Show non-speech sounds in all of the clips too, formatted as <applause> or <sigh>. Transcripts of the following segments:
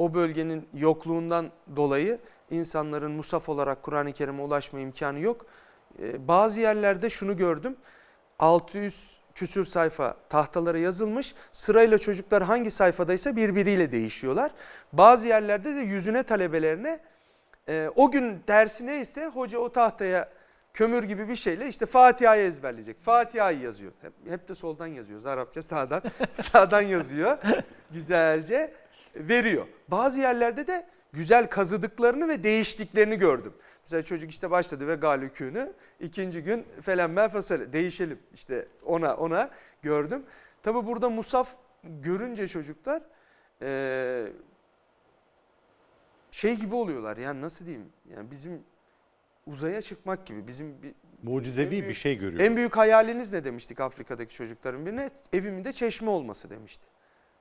o bölgenin yokluğundan dolayı insanların musaf olarak Kur'an-ı Kerim'e ulaşma imkanı yok. Ee, bazı yerlerde şunu gördüm. 600 küsür sayfa tahtalara yazılmış. Sırayla çocuklar hangi sayfadaysa birbiriyle değişiyorlar. Bazı yerlerde de yüzüne talebelerine e, o gün dersi neyse hoca o tahtaya kömür gibi bir şeyle işte Fatiha'yı ezberleyecek. Fatiha'yı yazıyor. Hep, hep de soldan yazıyoruz. Arapça sağdan <laughs> sağdan yazıyor. Güzelce veriyor. Bazı yerlerde de güzel kazıdıklarını ve değiştiklerini gördüm. Mesela çocuk işte başladı ve galükünü ikinci gün felenmel fasale değişelim işte ona ona gördüm. Tabi burada Musaf görünce çocuklar şey gibi oluyorlar yani nasıl diyeyim yani bizim uzaya çıkmak gibi bizim bir Mucizevi büyük- bir şey görüyor. en büyük hayaliniz ne demiştik Afrika'daki çocukların birine? Evimin de çeşme olması demişti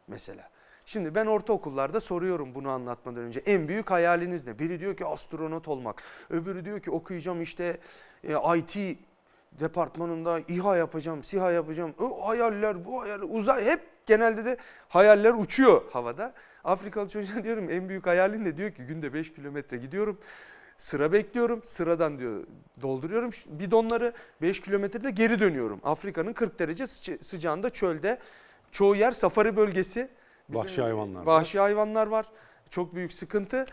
mesela. Şimdi ben ortaokullarda soruyorum bunu anlatmadan önce. En büyük hayaliniz ne? Biri diyor ki astronot olmak. Öbürü diyor ki okuyacağım işte e, IT departmanında İHA yapacağım, SİHA yapacağım. O hayaller, bu hayaller, uzay hep genelde de hayaller uçuyor havada. Afrikalı çocuğa <laughs> diyorum en büyük hayalin ne? Diyor ki günde 5 kilometre gidiyorum. Sıra bekliyorum. Sıradan diyor dolduruyorum bidonları 5 kilometrede geri dönüyorum. Afrika'nın 40 derece sıca- sıcağında çölde. Çoğu yer safari bölgesi. Bizim Vahşi hayvanlar var. Vahşi hayvanlar var. Çok büyük sıkıntı.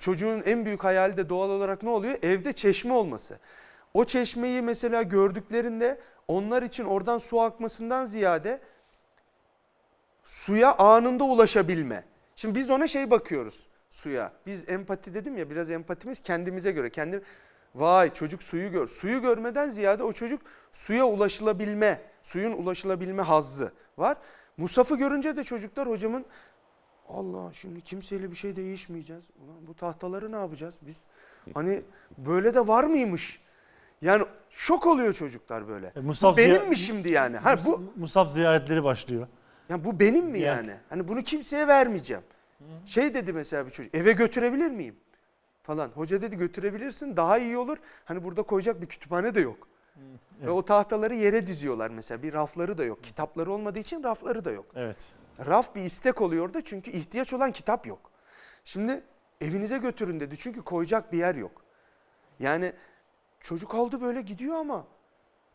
Çocuğun en büyük hayali de doğal olarak ne oluyor? Evde çeşme olması. O çeşmeyi mesela gördüklerinde onlar için oradan su akmasından ziyade suya anında ulaşabilme. Şimdi biz ona şey bakıyoruz suya. Biz empati dedim ya biraz empatimiz kendimize göre. Kendi vay çocuk suyu gör. Suyu görmeden ziyade o çocuk suya ulaşılabilme, suyun ulaşılabilme hazzı var. Musaf'ı görünce de çocuklar hocamın Allah şimdi kimseyle bir şey değişmeyeceğiz. Ulan bu tahtaları ne yapacağız biz? Hani böyle de var mıymış? Yani şok oluyor çocuklar böyle. E, Musaf bu benim mi şimdi yani? Ha bu Musaf ziyaretleri başlıyor. ya bu benim mi Ziyaret. yani? Hani bunu kimseye vermeyeceğim. Şey dedi mesela bir çocuk eve götürebilir miyim? Falan. Hoca dedi götürebilirsin daha iyi olur. Hani burada koyacak bir kütüphane de yok. Ve o tahtaları yere diziyorlar mesela bir rafları da yok. Kitapları olmadığı için rafları da yok. Evet. Raf bir istek oluyor da çünkü ihtiyaç olan kitap yok. Şimdi evinize götürün dedi çünkü koyacak bir yer yok. Yani çocuk aldı böyle gidiyor ama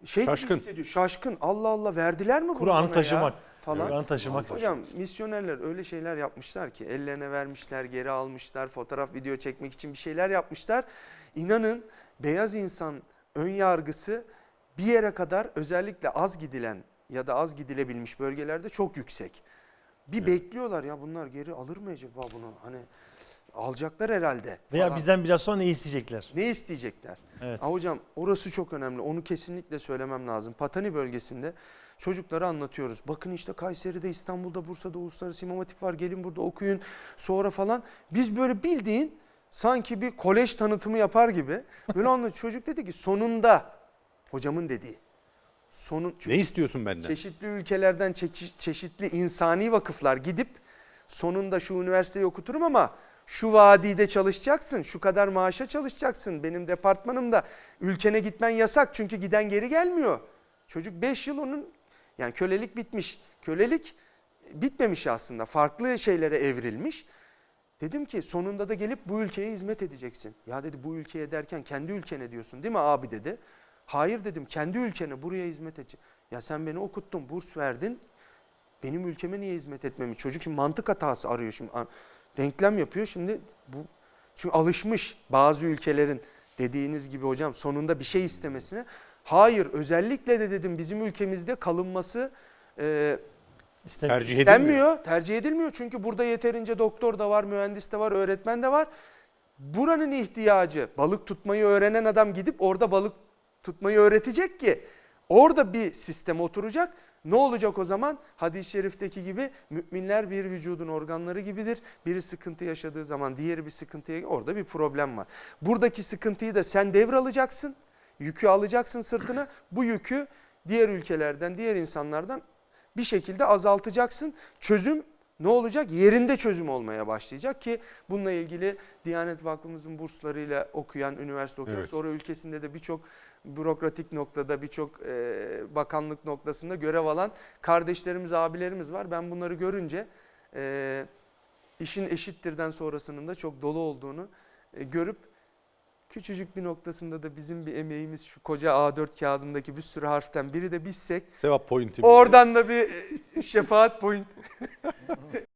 şey gibi Şaşkın. hissediyor. Şaşkın. Allah Allah verdiler mi Kur'an'ı bana ya? taşımak. falan. Kur'an'ı taşımak. Hocam misyonerler öyle şeyler yapmışlar ki ellerine vermişler, geri almışlar, fotoğraf, video çekmek için bir şeyler yapmışlar. İnanın beyaz insan ön yargısı bir yere kadar özellikle az gidilen ya da az gidilebilmiş bölgelerde çok yüksek. Bir bekliyorlar ya bunlar geri alır mı acaba bunu? Hani alacaklar herhalde. Veya falan. bizden biraz sonra ne isteyecekler? ne isteyecekler? Evet. Ha hocam orası çok önemli. Onu kesinlikle söylemem lazım. Patani bölgesinde çocuklara anlatıyoruz. Bakın işte Kayseri'de, İstanbul'da, Bursa'da uluslararası imam hatip var. Gelin burada okuyun sonra falan. Biz böyle bildiğin sanki bir kolej tanıtımı yapar gibi böyle <laughs> anlatıyor. Çocuk dedi ki sonunda hocamın dediği. Sonun, Ne istiyorsun benden? çeşitli ülkelerden çeşi- çeşitli insani vakıflar gidip sonunda şu üniversiteyi okuturum ama şu vadide çalışacaksın, şu kadar maaşa çalışacaksın. Benim departmanımda ülkene gitmen yasak çünkü giden geri gelmiyor. Çocuk 5 yıl onun yani kölelik bitmiş. Kölelik bitmemiş aslında. Farklı şeylere evrilmiş. Dedim ki sonunda da gelip bu ülkeye hizmet edeceksin. Ya dedi bu ülkeye derken kendi ülkene diyorsun değil mi abi dedi. Hayır dedim kendi ülkene buraya hizmet edeceksin. Ya sen beni okuttun, burs verdin. Benim ülkeme niye hizmet etmemiş? Çocuk şimdi mantık hatası arıyor şimdi. Denklem yapıyor şimdi. bu Çünkü alışmış bazı ülkelerin dediğiniz gibi hocam sonunda bir şey istemesine. Hayır özellikle de dedim bizim ülkemizde kalınması e, İste- Tercih edilmiyor. Tercih edilmiyor. Çünkü burada yeterince doktor da var, mühendis de var, öğretmen de var. Buranın ihtiyacı balık tutmayı öğrenen adam gidip orada balık tutmayı öğretecek ki orada bir sistem oturacak. Ne olacak o zaman? Hadis-i şerifteki gibi müminler bir vücudun organları gibidir. Biri sıkıntı yaşadığı zaman diğeri bir sıkıntıya orada bir problem var. Buradaki sıkıntıyı da sen devralacaksın. Yükü alacaksın sırtına. Bu yükü diğer ülkelerden, diğer insanlardan bir şekilde azaltacaksın. Çözüm ne olacak? Yerinde çözüm olmaya başlayacak ki bununla ilgili Diyanet Vakfımızın burslarıyla okuyan, üniversite okuyan, Evet. sonra ülkesinde de birçok bürokratik noktada, birçok e, bakanlık noktasında görev alan kardeşlerimiz, abilerimiz var. Ben bunları görünce e, işin eşittirden sonrasının da çok dolu olduğunu e, görüp küçücük bir noktasında da bizim bir emeğimiz şu koca A4 kağıdındaki bir sürü harften biri de bizsek Sevap pointi. oradan da bir e, şefaat point <laughs>